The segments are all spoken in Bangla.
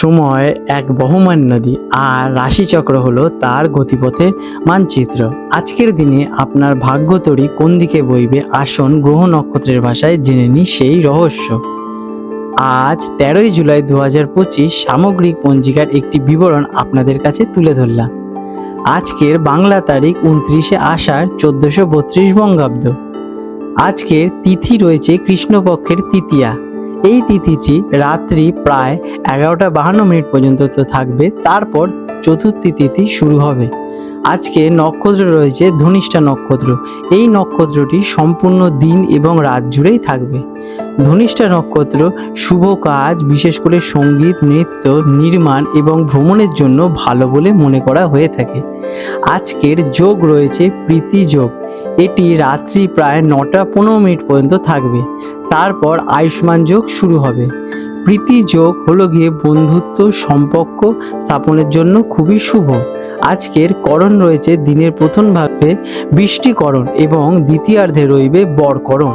সময় এক বহমান নদী আর রাশিচক্র হলো তার গতিপথের মানচিত্র। আজকের দিনে আপনার ভাগ্যতরী কোন দিকে বইবে আসন গ্রহ নক্ষত্রের ভাষায় জেনে নিই সেই রহস্য। আজ তেরোই জুলাই দু হাজার পঁচিশ সামগ্রিক পঞ্জিকার একটি বিবরণ আপনাদের কাছে তুলে ধরলাম। আজকের বাংলা তারিখ উনত্রিশে আষাঢ় চোদ্দোশো বত্রিশ বঙ্গাব্দ। আজকের তিথি রয়েছে কৃষ্ণপক্ষের তৃতীয়া। এই তিথিটি রাত্রি প্রায় এগারোটা বাহান্ন মিনিট পর্যন্ত তো থাকবে। তারপর চতুর্থী তিথি শুরু হবে। আজকে নক্ষত্র রয়েছে ধনিষ্ঠা নক্ষত্র। এই নক্ষত্রটি সম্পূর্ণ দিন এবং রাত জুড়েই থাকবে। ধনিষ্ঠা নক্ষত্র শুভ কাজ, বিশেষ করে সংগীত, নৃত্য, নির্মাণ এবং ভ্রমণের জন্য ভালো বলে মনে করা হয়ে থাকে। আজকের যোগ রয়েছে প্রীতি যোগ। এটি রাত্রি প্রায় নটা পনেরো মিনিট পর্যন্ত থাকবে। তারপর আয়ুষ্মান যোগ শুরু হবে। প্রীতি যোগ হলো গিয়ে বন্ধুত্ব সম্পর্ক স্থাপনের জন্য খুবই শুভ। আজকের করণ রয়েছে দিনের প্রথম ভাগে বৃষ্টিকরণ এবং দ্বিতীয়ার্ধে রইবে বরকরণ।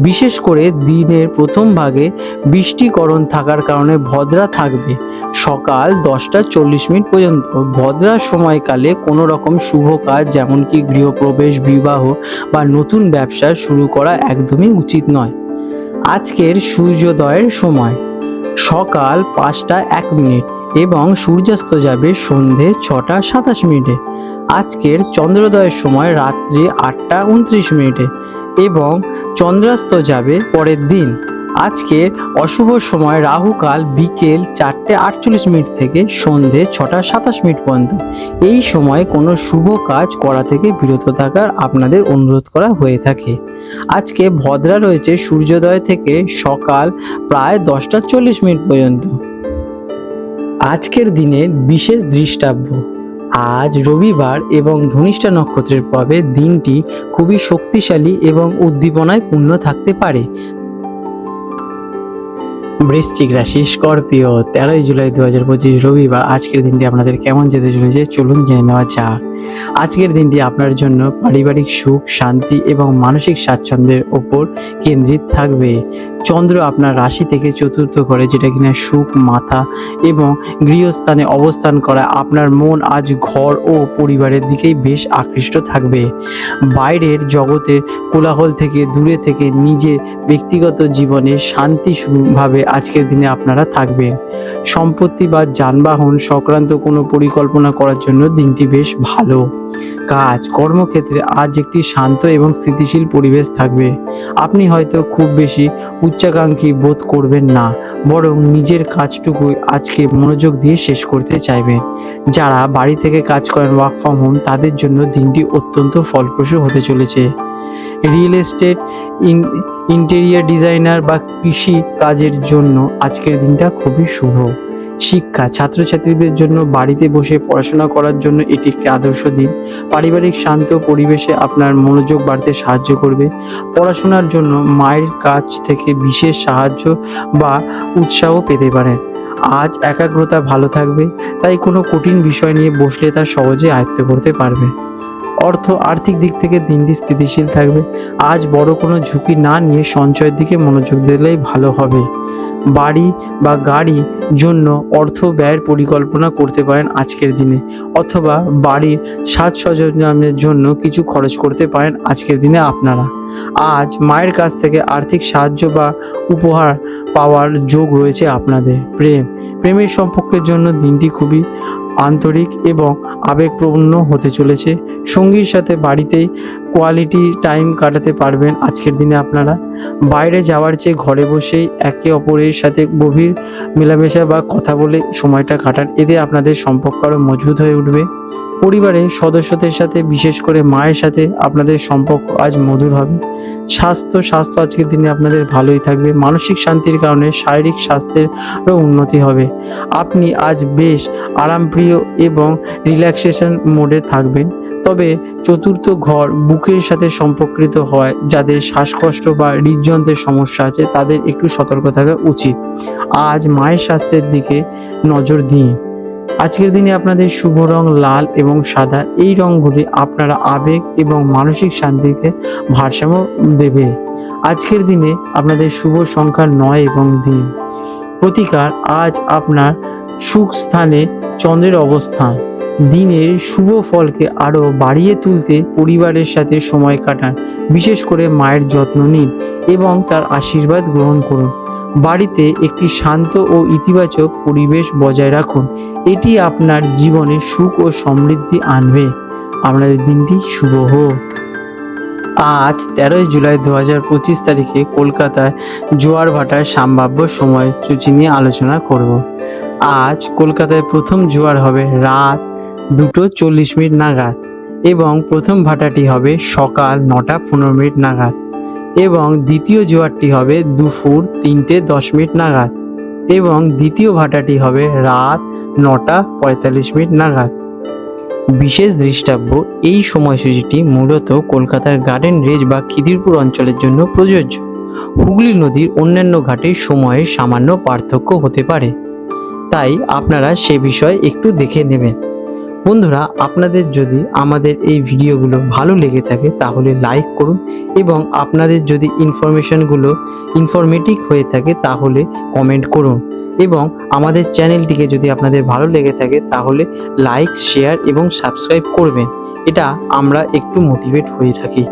বিশেষ করে দিনের প্রথম ভাগে বৃষ্টিকরণ থাকার কারণে ভদ্রা থাকবে। সকাল দশটা চল্লিশ মিনিট পর্যন্ত। ভদ্রার সময়কালে কোনো রকম শুভ কাজ যেমন কি গৃহপ্রবেশ, বিবাহ বা নতুন ব্যবসা শুরু করা একদমই উচিত নয়। আজকের সূর্যোদয়ের সময়। সকাল পাঁচটা এক মিনিট এবং সূর্যাস্ত যাবে সন্ধে ছটা সাতাশ মিনিটে। আজকের চন্দ্রোদয়ের সময় রাত্রি আটটা উনত্রিশ মিনিটে এবং চন্দ্রাস্ত যাবে পরের দিন। আজকের অশুভ সময় রাহুকাল বিকেল চারটে আটচল্লিশ মিনিট থেকে সন্ধে ছটা সাতাশ মিনিট পর্যন্ত। এই সময় কোনো শুভ কাজ করা থেকে বিরত থাকার আপনাদের অনুরোধ করা হয়ে থাকে। আজকে ভদ্রা রয়েছে সূর্যোদয় থেকে সকাল প্রায় দশটা চল্লিশ মিনিট পর্যন্ত। আজকের দিনের বিশেষ দৃষ্টাব্য। আজ রবিবার এবং ধনিষ্ঠা নক্ষত্রের প্রভাবে দিনটি খুবই শক্তিশালী এবং উদ্দীপনায় পূর্ণ থাকতে পারে। বৃশ্চিক রাশি স্করপিও। তেরোই জুলাই দু হাজার পঁচিশ রবিবার। আজকের দিনটি আপনাদের কেমন যেতে চলেছে? চলুন জেনে নেওয়া যাক। আজকের দিনটি আপনার জন্য পারিবারিক সুখ, শান্তি এবং মানসিক স্বাচ্ছন্দ্যের ওপর কেন্দ্রিত থাকবে। চন্দ্র আপনার রাশি থেকে চতুর্থ করে যেটা কিনা সুখ, মাথা এবং গৃহস্থানে অবস্থান করা আপনার মন আজ ঘর ও পরিবারের দিকেই বেশ আকৃষ্ট থাকবে। বাইরের জগতে কোলাহল থেকে দূরে থেকে নিজের ব্যক্তিগত জীবনে শান্তিভাবে আজকের দিনে আপনারা থাকবেন। সম্পত্তি বা যানবাহন সংক্রান্ত কোনো পরিকল্পনা করার জন্য দিনটি বেশ ভালো। কাজ, কর্মক্ষেত্রে আজ একটি শান্ত এবং স্থিতিশীল পরিবেশ থাকবে। আপনি হয়তো খুব বেশি উচ্চাকাঙ্ক্ষী বোধ করবেন না, বরং নিজের কাজটুকু আজকে মনোযোগ দিয়ে শেষ করতে চাইবেন। যারা বাড়ি থেকে কাজ করেন ওয়ার্ক ফ্রম হোম তাদের জন্য দিনটি অত্যন্ত ফলপ্রসূ হতে চলেছে। রিয়েল এস্টেট ইন্টেরিয়ার ডিজাইনার বা কৃষি কাজের জন্য আজকের দিনটা খুবই শুভ। শিক্ষা, ছাত্রছাত্রীদের জন্য বাড়িতে বসে পড়াশোনা করার জন্য এটি একটি আদর্শ দিন। পারিবারিক শান্ত পরিবেশে আপনার মনোযোগ বাড়তে সাহায্য করবে। পড়াশোনার জন্য মায়ের কাছ থেকে বিশেষ সাহায্য বা উৎসাহ পেতে পারেন। আজ একাগ্রতা ভালো থাকবে, তাই কোনো কঠিন বিষয় নিয়ে বসলে তা সহজে আয়ত্ত করতে পারবে। অর্থ আর্থিক দিক থেকে দিনটি স্থিতিশীল থাকবে। আজ বড় কোনো ঝুঁকি না নিয়ে সঞ্চয়ের দিকে মনোযোগ দিলেই ভালো হবে। বাড়ি বা গাড়ি জন্য অর্থ ব্যয়ের পরিকল্পনা করতে পারেন আজকের দিনে, অথবা বাড়ির সাজ সরঞ্জামের জন্য কিছু খরচ করতে পারেন আজকের দিনে আপনারা। আজ মায়ের কাছ থেকে আর্থিক সাহায্য বা উপহার পাওয়ার যোগ রয়েছে আপনাদের। প্রেম, প্রেমের সম্পর্কের জন্য দিনটি খুবই আন্তরিক এবং আবেগপ্রবণ হতে চলেছে। সঙ্গীর সাথে বাড়িতেই কোয়ালিটি টাইম কাটাতে পারবেন আজকের দিনে আপনারা। বাইরে যাওয়ার চেয়ে ঘরে বসেই একে অপরের সাথে গভীর মেলামেশা বা কথা বলে সময়টা কাটান। এতে আপনাদের সম্পর্ক আরও মজবুত হয়ে উঠবে। পরিবারের সদস্যদের সাথে, বিশেষ করে মায়ের সাথে আপনাদের সম্পর্ক আজ মধুর হবে। স্বাস্থ্য স্বাস্থ্য আজকের দিনে আপনাদের ভালোই থাকবে। মানসিক শান্তির কারণে শারীরিক স্বাস্থ্যেরও উন্নতি হবে। আপনি আজ বেশ আরামপ্রিয় এবং রিল্যাক্সেশন মোডে থাকবেন। তবে চতুর্থ ঘর বুকের সাথে সম্পর্কিত হয়, যাদের শ্বাসকষ্ট বা হৃদযন্ত্রের সমস্যা আছে, তাদের একটু সতর্ক থাকা উচিত। আজ মায়ের স্বাস্থ্যের দিকে নজর দিন। আজকের দিনে আপনাদের শুভ রং লাল এবং সাদা। এই রঙগুলি আপনারা আবেগ এবং মানসিক শান্তিতে ভারসাম্য দেবে। আজকের দিনে আপনাদের শুভ সংখ্যা নয় এবং দিন। প্রতিকার, আজ আপনার সুখ স্থানে চন্দ্রের অবস্থান। দিনের শুভ ফলকে আরও বাড়িয়ে তুলতে পরিবারের সাথে সময় কাটান। বিশেষ করে মায়ের যত্ন নিন এবং তার আশীর্বাদ গ্রহণ করুন। বাড়িতে একটি শান্ত ও ইতিবাচক পরিবেশ বজায় রাখুন। এটি আপনার জীবনে সুখ ও সমৃদ্ধি আনবে। আপনাদের দিনটি শুভ হোক। আজ তেরোই জুলাই দু হাজার পঁচিশ তারিখে কলকাতায় জোয়ার ভাটার সম্ভাব্য সময়সূচি নিয়ে আলোচনা করব। আজ কলকাতায় প্রথম জোয়ার হবে রাত দুটো চল্লিশ মিনিট নাগাদ এবং প্রথম ভাটাটি হবে সকাল নটা পনেরো মিনিট নাগাদ। এবং দ্বিতীয় জোয়ারটি হবে দুপুর তিনটে দশ মিনিট নাগাদ এবং দ্বিতীয় ভাটাটি হবে রাত নটা পঁয়তাল্লিশ মিনিট নাগাদ। বিশেষ দৃষ্টাব্য, এই সময়সূচিটি মূলত কলকাতার গার্ডেন রেজ বা খিদিরপুর অঞ্চলের জন্য প্রযোজ্য। হুগলি নদীর অন্যান্য ঘাটের সময়ে সামান্য পার্থক্য হতে পারে। তাই আপনারা সে বিষয়ে একটু দেখে নেবেন। বন্ধুরা, আপনাদের যদি আমাদের এই ভিডিওগুলো ভালো লেগে থাকে, তাহলে লাইক করুন এবং আপনাদের যদি ইনফরমেশনগুলো ইনফরমেটিভ হয়ে থাকে, তাহলে কমেন্ট করুন এবং আমাদের চ্যানেলটিকে যদি আপনাদের ভালো লেগে থাকে, তাহলে লাইক, শেয়ার এবং সাবস্ক্রাইব করবেন। এটা আমরা একটু মোটিভেট হয়ে থাকি।